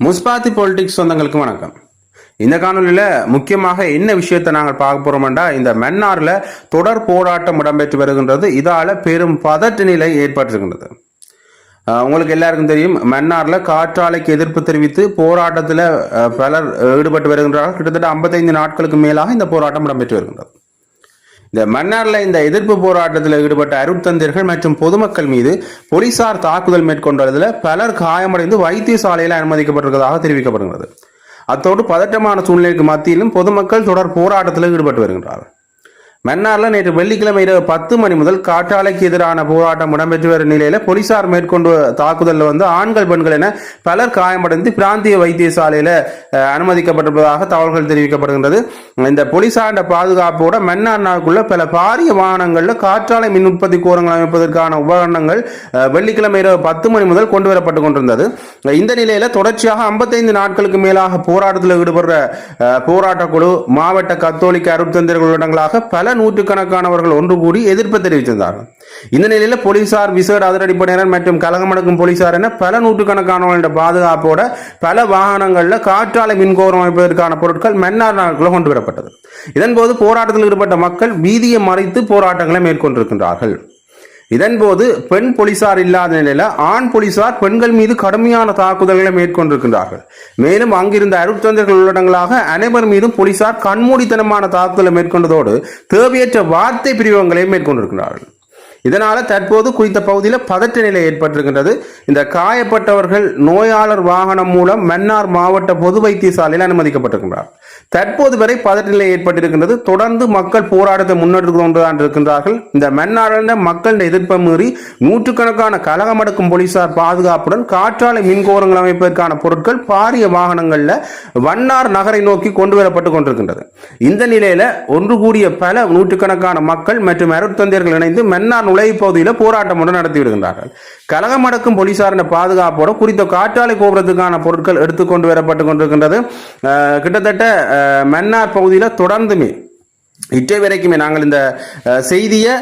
முஸ்பாத்தி politics சொந்தங்களுக்கு வணக்கம். இந்த காணொலியில் முக்கியமாக என்ன விஷயத்தை நாங்கள் பார்க்க போறோம்டா இந்த மன்னாரில் தொடர் போராட்டம் இடம்பெற்று வருகின்றது. இதால பெரும் பதட்ட நிலை ஏற்பட்டிருக்கின்றது உங்களுக்கு எல்லாருக்கும் தெரியும் மன்னாரில் காற்றாலைக்கு எதிர்ப்பு தெரிவித்து போராட்டத்தில் பலர் ஈடுபட்டு வருகின்றார்கள். கிட்டத்தட்ட 55 நாட்களுக்கு மேலாக இந்த போராட்டம் இடம்பெற்று வருகின்றது. இந்த மன்னார்ல இந்த எதிர்ப்பு போராட்டத்தில் ஈடுபட்ட அருட்தந்தியர்கள் மற்றும் பொதுமக்கள் மீது போலீசார் தாக்குதல் மேற்கொண்டதில் பலர் காயமடைந்து வைத்தியசாலையில் அனுமதிக்கப்பட்டிருப்பதாக தெரிவிக்கப்படுகிறது. அத்தோடு பதட்டமான சூழ்நிலைக்கு மத்தியிலும் பொதுமக்கள் தொடர் போராட்டத்தில் ஈடுபட்டு வருகின்றார்கள். மன்னாரில் நேற்று வெள்ளிக்கிழமை இரவு பத்து மணி முதல் காற்றாலைக்கு எதிரான போராட்டம் இடம்பெற்று வரும் நிலையில் போலீசார் மேற்கொண்டு தாக்குதலில் வந்து ஆண்கள் பெண்கள் என பலர் காயமடைந்து பிராந்திய வைத்தியசாலையில் அனுமதிக்கப்பட்டிருப்பதாக தகவல்கள் தெரிவிக்கப்படுகின்றது. இந்த போலீசாரின் பாதுகாப்போட மன்னார் நாளுக்குள்ள பல பாரிய வாகனங்களில் காற்றாலை மின் உற்பத்தி கோரங்கள் அமைப்பதற்கான உபகரணங்கள் வெள்ளிக்கிழமை இரவு பத்து மணி முதல் கொண்டு வரப்பட்டு கொண்டிருந்தது. இந்த நிலையில் தொடர்ச்சியாக 55 நாட்களுக்கு மேலாக போராட்டத்தில் ஈடுபடுற போராட்டக்குழு குழு மாவட்ட கத்தோலிக்க அருட்தந்திரர்களிடங்களாக பல நூற்றுக்கணக்கானவர்கள் ஒன்று கூடி எதிர்ப்பு தெரிவித்திருந்தார்கள் இந்த நிலையில் போலீசார் விசேட அதிரடிப்படையினர் மற்றும் கலகமடக்கும் போலீசார் என பல நூற்றுக்கணக்கானவர்களோட பாதுகாப்போட பல வாகனங்களில் காற்றாலை மின்கோரம் அமைப்பதற்கான பொருட்கள் மன்னார் நாட்களை கொண்டு வரப்பட்டது. இதன்போது போராட்டத்தில் ஈடுபட்ட மக்கள் வீதியை மறைத்து போராட்டங்களை மேற்கொண்டிருக்கின்றார்கள். இதன்போது பெண் போலீசார் இல்லாத நிலையில ஆண் போலீசார் பெண்கள் மீது கடுமையான தாக்குதல்களை மேற்கொண்டிருக்கின்றார்கள். மேலும் அங்கிருந்த அருட்தந்தர்கள் உள்ளடங்களாக அனைவர் மீதும் போலீசார் கண்மூடித்தனமான தாக்குதலை மேற்கொண்டதோடு தேவையற்ற வார்த்தை பிரிவங்களையும் மேற்கொண்டிருக்கிறார்கள். இதனால் தற்போது குறித்த பகுதியில் பதற்ற நிலை ஏற்பட்டிருக்கின்றது. இந்த காயப்பட்டவர்கள் நோயாளர் வாகனம் மூலம் மன்னார் மாவட்ட பொது வைத்தியசாலையில் அனுமதிக்கப்பட்டிருக்கின்றார். தற்போது வரை பதற்ற நிலை ஏற்பட்டிருக்கின்றது. தொடர்ந்து மக்கள் போராட்டத்தை முன்னெடுத்து கொண்டுதான் இருக்கின்றார்கள். இந்த மன்னாரில் மக்களின் எதிர்ப்பை மீறி நூற்றுக்கணக்கான கலகம் கலகமடக்கும் போலீசார் பாதுகாப்புடன் காற்றாலை மின்கோரங்கள் அமைப்பதற்கான பொருட்கள் பாரிய வாகனங்களில் வண்ணார் நகரை நோக்கி கொண்டு வரப்பட்டு கொண்டிருக்கின்றது. இந்த நிலையில ஒன்று கூடிய பல நூற்றுக்கணக்கான மக்கள் மற்றும் அருட்தந்தையர்கள் இணைந்து மன்னார் நுழைவு பகுதியில் போராட்டம் ஒன்று நடத்தி வருகின்றார்கள் கலகம் அடக்கும் போலீசாரின் பாதுகாப்போடு குறித்த காற்றாலை கோபுரத்துக்கான பொருட்கள் எடுத்துக்கொண்டு வரப்பட்டு கொண்டிருக்கின்றது. கிட்டத்தட்ட மன்னார் பகுதியில் தொடர்ந்துமே இற்றை வரைக்குமே நாங்கள் இந்த செய்தியை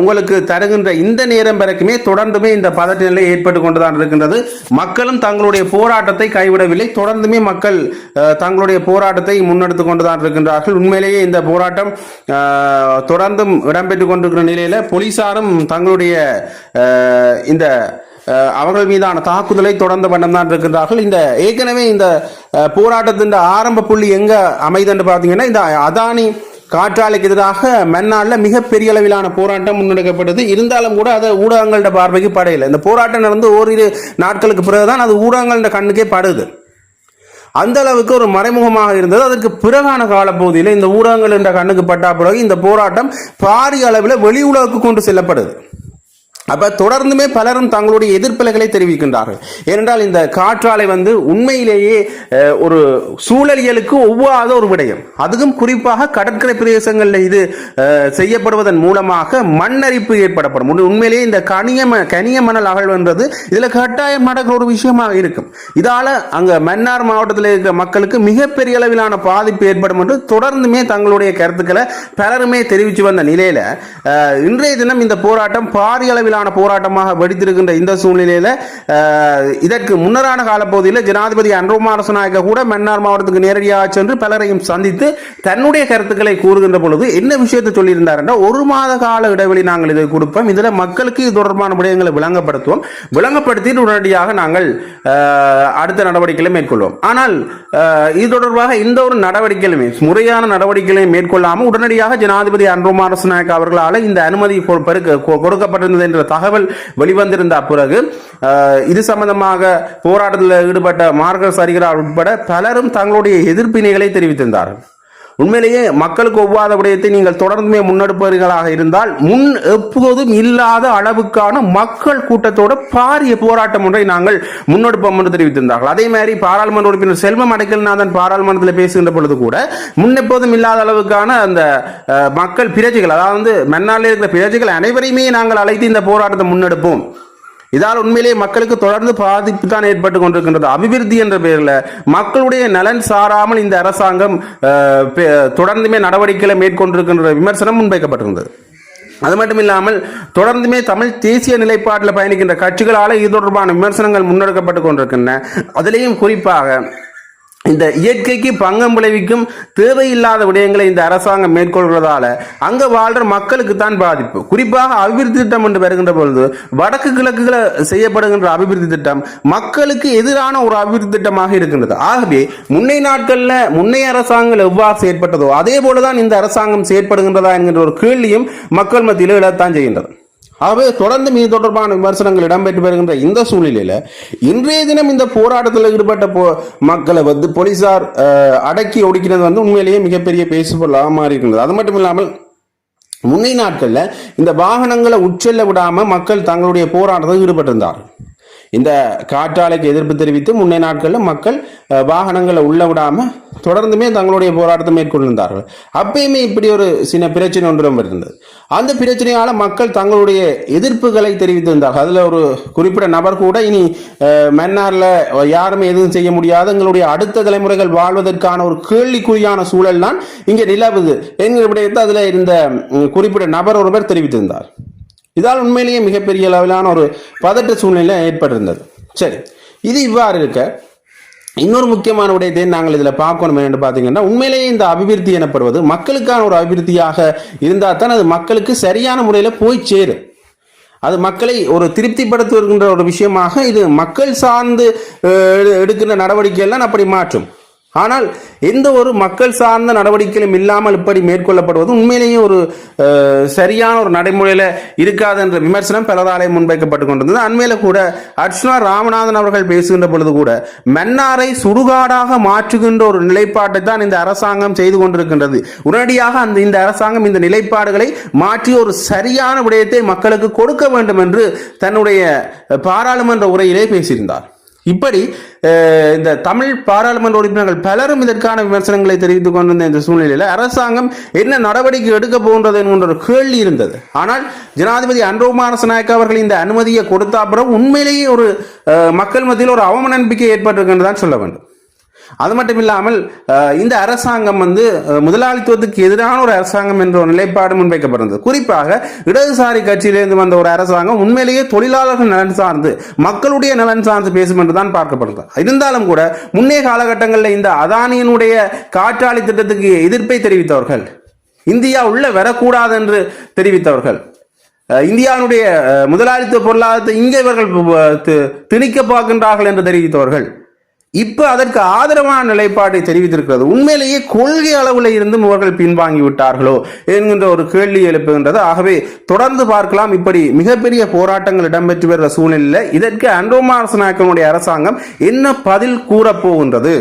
உங்களுக்கு தருகின்ற இந்த நேரம் வரைக்குமே தொடர்ந்துமே இந்த பதட்ட நிலை ஏற்பட்டு கொண்டுதான் இருக்கின்றது. மக்களும் தங்களுடைய போராட்டத்தை கைவிடவில்லை. தொடர்ந்துமே மக்கள் தங்களுடைய போராட்டத்தை முன்னெடுத்து கொண்டுதான் இருக்கின்றார்கள். உண்மையிலேயே இந்த போராட்டம் தொடர்ந்தும் இடம்பெற்று கொண்டிருக்கிற நிலையில் போலீசாரும் தங்களுடைய இந்த அவர்கள் மீதான தாக்குதலை தொடர்ந்த வண்ணம் தான் இருக்கின்றார்கள். இந்த ஏற்கனவே இந்த போராட்டத்தின் ஆரம்ப புள்ளி எங்க அமைதுன்னு பார்த்தீங்கன்னா இந்த அதானி காற்றாலைக்கு எதிராக மன்னாளில் மிகப்பெரிய அளவிலான போராட்டம் முன்னெடுக்கப்பட்டது. இருந்தாலும் கூட அதை ஊடகங்கள்ட பார்வைக்கு படையில. இந்த போராட்டம் நடந்து ஓரிரு நாட்களுக்கு பிறகுதான் அது ஊடகங்கள்ட கண்ணுக்கே படுது. அந்த அளவுக்கு ஒரு மறைமுகமாக இருந்தது. அதற்கு பிறகான காலப்பகுதியில் இந்த ஊடகங்கள் என்ற கண்ணுக்கு பட்டா பிறகு இந்த போராட்டம் பாரிய அளவில் வெளி உலகுக்கு கொண்டு செல்லப்படுது. அப்போ தொடர்ந்துமே பலரும் தங்களுடைய எதிர்ப்பலைகளை தெரிவிக்கின்றார்கள். ஏனென்றால் இந்த காற்றாலை வந்து உண்மையிலேயே ஒரு சூழலியலுக்கு ஒவ்வாத ஒரு விடயம். அதுவும் குறிப்பாக கடற்கரை பிரதேசங்களில் இது செய்யப்படுவதன் மூலமாக மண்ணரிப்பு ஏற்படப்படும். உண்மையிலேயே இந்த கனிய கனிய மணல் அகழ்வென்றது இதுல கட்டாயம் நடக்கிற ஒரு விஷயமாக இருக்கும். இதால அங்க மன்னார் மாவட்டத்தில் இருக்கிற மக்களுக்கு மிகப்பெரிய அளவிலான பாதிப்பு ஏற்படும் என்று தொடர்ந்துமே தங்களுடைய கருத்துக்களை பலருமே தெரிவித்து வந்த நிலையில இன்றைய தினம் இந்த போராட்டம் பாரிய அளவிலான எதிரான போராட்டமாக வெடித்திருக்கின்ற இந்த சூழ்நிலையில் இதற்கு முன்னரான காலப்பகுதியில் ஜனாதிபதி அன்ரோமா அரசநாயக்க கூட மன்னார் மாவட்டத்துக்கு நேரடியாக சென்று பலரையும் சந்தித்து தன்னுடைய கருத்துக்களை கூறுகின்ற பொழுது என்ன விஷயத்தை சொல்லியிருந்தார் என்றால் ஒரு மாத கால இடைவெளி நாங்கள் இதை கொடுப்போம். இதில் மக்களுக்கு இது தொடர்பான விடயங்களை விளங்கப்படுத்துவோம். விளங்கப்படுத்திட்டு உடனடியாக நாங்கள் அடுத்த நடவடிக்கைகளை மேற்கொள்வோம். ஆனால் இது தொடர்பாக எந்த ஒரு நடவடிக்கைகளுமே முறையான நடவடிக்கைகளை மேற்கொள்ளாமல் உடனடியாக ஜனாதிபதி அன்ரோமா அரசநாயக்க அவர்களால் இந்த அனுமதி பெருக்க- கொடுக்கப்பட்டிருந்தது என்ற தகவல் வெளிவந்திருந்த பிறகு இது சம்பந்தமாக போராட்டத்தில் ஈடுபட்ட மார்கஸ் சரிகரார் உட்பட பலரும் தங்களுடைய எதிர்ப்பினைகளை தெரிவித்திருந்தார்கள். உண்மையிலேயே மக்களுக்கு ஒவ்வாத விடயத்தை நீங்கள் தொடர்ந்துமே முன்னெடுப்பவர்களாக இருந்தால் முன் எப்போதும் இல்லாத அளவுக்கான மக்கள் கூட்டத்தோட பாரிய போராட்டம் ஒன்றை நாங்கள் முன்னெடுப்போம் என்று தெரிவித்திருந்தார்கள். அதே மாதிரி பாராளுமன்ற உறுப்பினர் செல்வம் அடைக்கல்நாதன் பாராளுமன்றத்தில் பேசுகின்ற பொழுது கூட முன்னெப்போதும் இல்லாத அளவுக்கான அந்த மக்கள் பிரஜைகள் அதாவது மன்னாரில் இருக்கிற பிரஜைகள் அனைவரையுமே நாங்கள் அழைத்து இந்த போராட்டத்தை முன்னெடுப்போம். இதால் உண்மையிலேயே மக்களுக்கு தொடர்ந்து பாதிப்பு தான் ஏற்பட்டு கொண்டிருக்கின்றது. அபிவிருத்தி என்ற பெயரில் மக்களுடைய நலன் சாராமல் இந்த அரசாங்கம் தொடர்ந்துமே நடவடிக்கைகளை மேற்கொண்டிருக்கின்ற விமர்சனம் முன்வைக்கப்பட்டிருந்தது. அது மட்டும் இல்லாமல் தொடர்ந்துமே தமிழ் தேசிய நிலைப்பாட்டில் பயணிக்கின்ற கட்சிகளால் இது தொடர்பான விமர்சனங்கள் முன்னெடுக்கப்பட்டு கொண்டிருக்கின்றன. அதிலேயும் குறிப்பாக இந்த இயற்கைக்கு பங்கம் விளைவிக்கும் தேவையில்லாத விடயங்களை இந்த அரசாங்கம் மேற்கொள்கிறதால அங்க வாழ்ற மக்களுக்கு தான் பாதிப்பு. குறிப்பாக அபிவிருத்தி திட்டம் என்று வருகின்ற பொழுது வடக்கு கிழக்குல செய்யப்படுகின்ற அபிவிருத்தி திட்டம் மக்களுக்கு எதிரான ஒரு அபிவிருத்தி திட்டமாக இருக்கின்றது. ஆகவே முன்னைய நாட்களில் முன்னைய அரசாங்கங்கள் எவ்வாறு செயற்பட்டதோ அதே போலதான் இந்த அரசாங்கம் செயற்படுகின்றதா என்கின்ற ஒரு கேள்வியும் மக்கள் மத்தியில் எழத்தான் செய்கின்றது. ஆகவே தொடர்ந்து மீது தொடர்பான விமர்சனங்கள் இடம்பெற்று வருகின்ற இந்த சூழ்நிலையில் இன்றைய தினம் இந்த போராட்டத்தில் ஈடுபட்ட போ மக்களை வந்து போலீசார் அடக்கி ஒடுக்கினது வந்து உண்மையிலேயே மிகப்பெரிய பேசுபொருளாக மாறி இருக்கின்றது அது மட்டும் இல்லாமல் முன்னை நாட்களில் இந்த வாகனங்களை உட்செல்ல விடாமல் மக்கள் தங்களுடைய போராட்டத்தில் ஈடுபட்டிருந்தார்கள். இந்த காற்றாலைக்கு எதிர்ப்பு தெரிவித்து முன்னே நாட்களில் மக்கள் வாகனங்களை உள்ள விடாமல் தொடர்ந்துமே தங்களுடைய போராட்டத்தை மேற்கொண்டிருந்தார்கள். அப்பயுமே இப்படி ஒரு சின்ன பிரச்சனை ஒன்றும் இருந்தது. அந்த பிரச்சனையால மக்கள் தங்களுடைய எதிர்ப்புகளை தெரிவித்திருந்தார்கள். அதுல ஒரு குறிப்பிட்ட நபர் கூட இனி அஹ், மன்னார்ல யாருமே எதுவும் செய்ய முடியாது. எங்களுடைய அடுத்த தலைமுறைகள் வாழ்வதற்கான ஒரு கேள்விக்குறியான சூழல் தான் இங்கே நிலவுது என்கிற அதில் அதுல இருந்த குறிப்பிட்ட நபர் ஒருவர் தெரிவித்திருந்தார். இதால் உண்மையிலேயே மிகப்பெரிய அளவிலான ஒரு பதட்ட சூழ்நிலை ஏற்பட்டிருந்தது. சரி இது இவ்வாறு இருக்க இன்னொரு முக்கியமான விடயத்தை நாங்கள் இதில் பார்க்கணும் என்று பார்த்தீங்கன்னா உண்மையிலேயே இந்த அபிவிருத்தி எனப்படுவது மக்களுக்கான ஒரு அபிவிருத்தியாக இருந்தால் தான் அது மக்களுக்கு சரியான முறையில் போய் சேரும் அது மக்களை ஒரு திருப்திப்படுத்துகின்ற ஒரு விஷயமாக இது மக்கள் சார்ந்து எடு- எடுக்கின்ற நடவடிக்கையெல்லாம் அப்படி மாற்றும். ஆனால் எந்த ஒரு மக்கள் சார்ந்த நடவடிக்கைகளும் இல்லாமல் இப்படி மேற்கொள்ளப்படுவது உண்மையிலேயே ஒரு சரியான ஒரு நடைமுறையில் இருக்காது என்ற விமர்சனம் பலராலே முன்வைக்கப்பட்டு கொண்டிருந்தது. அண்மையில கூட அர்ச்சனா ராமநாதன் அவர்கள் பேசுகின்ற பொழுது கூட மன்னாரை சுடுகாடாக மாற்றுகின்ற ஒரு நிலைப்பாட்டை தான் இந்த அரசாங்கம் செய்து கொண்டிருக்கின்றது. உடனடியாக அந்த இந்த அரசாங்கம் இந்த நிலைப்பாடுகளை மாற்றி ஒரு சரியான விடயத்தை மக்களுக்கு கொடுக்க வேண்டும் என்று தன்னுடைய பாராளுமன்ற உரையிலே பேசியிருந்தார். இப்படி இந்த தமிழ் பாராளுமன்ற உறுப்பினர்கள் பலரும் இதற்கான விமர்சனங்களை தெரிவித்துக் கொண்டிருந்த இந்த சூழ்நிலையில் அரசாங்கம் என்ன நடவடிக்கை எடுக்க போகின்றது என்கின்ற ஒரு கேள்வி இருந்தது. ஆனால் ஜனாதிபதி அன்றோமாரச நாயக் அவர்கள் இந்த அனுமதியை கொடுத்த அப்புறம் உண்மையிலேயே ஒரு மக்கள் மத்தியில் ஒரு அவமன நம்பிக்கை ஏற்பட்டிருக்கின்றதான் சொல்ல வேண்டும். அது மட்டும் இல்லாமல் இந்த அரசாங்கம் வந்து முதலாளித்துவத்துக்கு எதிரான ஒரு அரசாங்கம் என்ற ஒரு நிலைப்பாடு முன்வைக்கப்பட்டிருந்தது. குறிப்பாக இடதுசாரி கட்சியிலிருந்து வந்த ஒரு அரசாங்கம் உண்மையிலேயே தொழிலாளர்கள் நலன் சார்ந்து மக்களுடைய நலன் சார்ந்து பேசும் என்று தான் பார்க்கப்படுது இருந்தாலும் கூட முன்னே காலகட்டங்களில் இந்த அதானியினுடைய காற்றாலை திட்டத்துக்கு எதிர்ப்பை தெரிவித்தவர்கள் இந்தியா உள்ள வரக்கூடாது என்று தெரிவித்தவர்கள் இந்தியாவுடைய முதலாளித்துவ பொருளாதாரத்தை இங்கே இவர்கள் திணிக்க பார்க்கின்றார்கள் என்று தெரிவித்தவர்கள் இப்போ அதற்கு ஆதரவான நிலைப்பாட்டை தெரிவித்திருக்கிறது. உண்மையிலேயே கொள்கை அளவில் இருந்தும் இவர்கள் பின்வாங்கி விட்டார்களோ என்கின்ற ஒரு கேள்வி எழுப்புகின்றது. ஆகவே தொடர்ந்து பார்க்கலாம். இப்படி மிகப்பெரிய போராட்டங்கள் இடம்பெற்று வருகிற சூழ்நிலையில் இதற்கு அன்ரோமாரசனாக்கனுடைய அரசாங்கம் என்ன பதில் கூறப் போகின்றது?